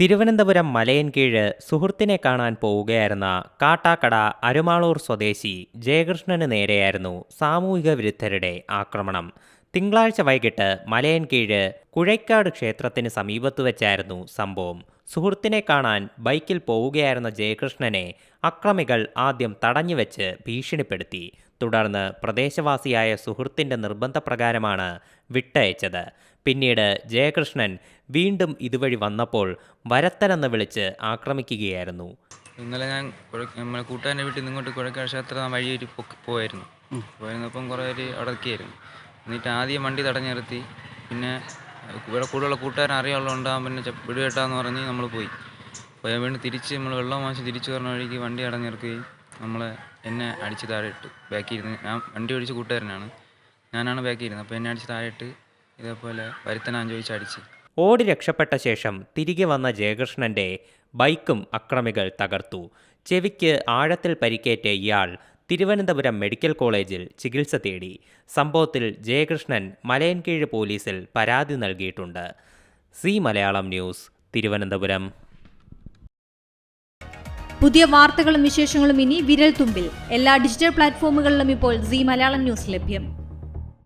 തിരുവനന്തപുരം മലയൻകീഴ് സുഹൃത്തിനെ കാണാൻ പോവുകയായിരുന്ന കാട്ടാക്കട അരുമാളൂർ സ്വദേശി ജയകൃഷ്ണന് നേരെയായിരുന്നു സാമൂഹിക വിരുദ്ധരുടെ ആക്രമണം. തിങ്കളാഴ്ച വൈകിട്ട് മലയൻകീഴ് കുഴയ്ക്കാട് ക്ഷേത്രത്തിന് സമീപത്ത് വെച്ചായിരുന്നു സംഭവം. സുഹൃത്തിനെ കാണാൻ ബൈക്കിൽ പോവുകയായിരുന്ന ജയകൃഷ്ണനെ അക്രമികൾ ആദ്യം തടഞ്ഞുവെച്ച് ഭീഷണിപ്പെടുത്തി. തുടർന്ന് പ്രദേശവാസിയായ സുഹൃത്തിന്റെ നിർബന്ധപ്രകാരമാണ് വിട്ടയച്ചത്. പിന്നീട് ജയകൃഷ്ണൻ വീണ്ടും ഇതുവഴി വന്നപ്പോൾ വരത്തനെന്ന് വിളിച്ച് ആക്രമിക്കുകയായിരുന്നു. ഇന്നലെ ഞാൻ നമ്മളെ കൂട്ടുകാരന്റെ വീട്ടിൽ നിന്ന് ഇങ്ങോട്ട് കുഴക്കാട് വഴി ഒരു പോയായിരുന്നു. പോയിരുന്നപ്പം കുറേ പേര് അടക്കിയായിരുന്നു എന്നിട്ട് ആദ്യം വണ്ടി തടഞ്ഞു നിർത്തി പിന്നെ ഇവിടെ കൂടുതലുള്ള കൂട്ടുകാരൻ അറിയാനുള്ളതുകൊണ്ടാകും പിന്നെ വീട് വിടുകെട്ടാന്ന് പറഞ്ഞ് നമ്മൾ പോയി. പോയ വീണ്ടും തിരിച്ച് നമ്മൾ വെള്ളം വാങ്ങിച്ച് തിരിച്ചു പറഞ്ഞ വഴിക്ക് വണ്ടി അടഞ്ഞിറക്കുകയും നമ്മൾ എന്നെ അടിച്ച് താഴെ ഇട്ടു. ബാക്കിൽ ഇരുന്ന് ഞാൻ വണ്ടി ഓടിച്ച് കൂട്ടുകാരനാണ്. ഞാനാണ് ബാക്കിൽ ഇരുന്നത്. അപ്പോൾ എന്നെ അടിച്ച് താഴെ ഇട്ട് ഇതേപോലെ വരുത്തനാൻ ചോദിച്ച് അടിച്ച്. ഓടി രക്ഷപ്പെട്ട ശേഷം തിരികെ വന്ന ജയകൃഷ്ണന്റെ ബൈക്കും അക്രമികൾ തകർത്തു. ചെവിക്ക് ആഴത്തിൽ പരിക്കേറ്റ ഇയാൾ തിരുവനന്തപുരം മെഡിക്കൽ കോളേജിൽ ചികിത്സ തേടി. സംഭവത്തിൽ ജയകൃഷ്ണൻ മലയൻകീഴ് പോലീസിൽ പരാതി നൽകിയിട്ടുണ്ട്. C Malayalam news Thiruvananthapuram. പുതിയ വാർത്തകളും വിശേഷങ്ങളും ഇനി വിരൽ തുമ്പിൽ എല്ലാ ഡിജിറ്റൽ പ്ലാറ്റ്ഫോമുകളിലും ഇപ്പോൾ സി മലയാളം ന്യൂസ് ലഭ്യം.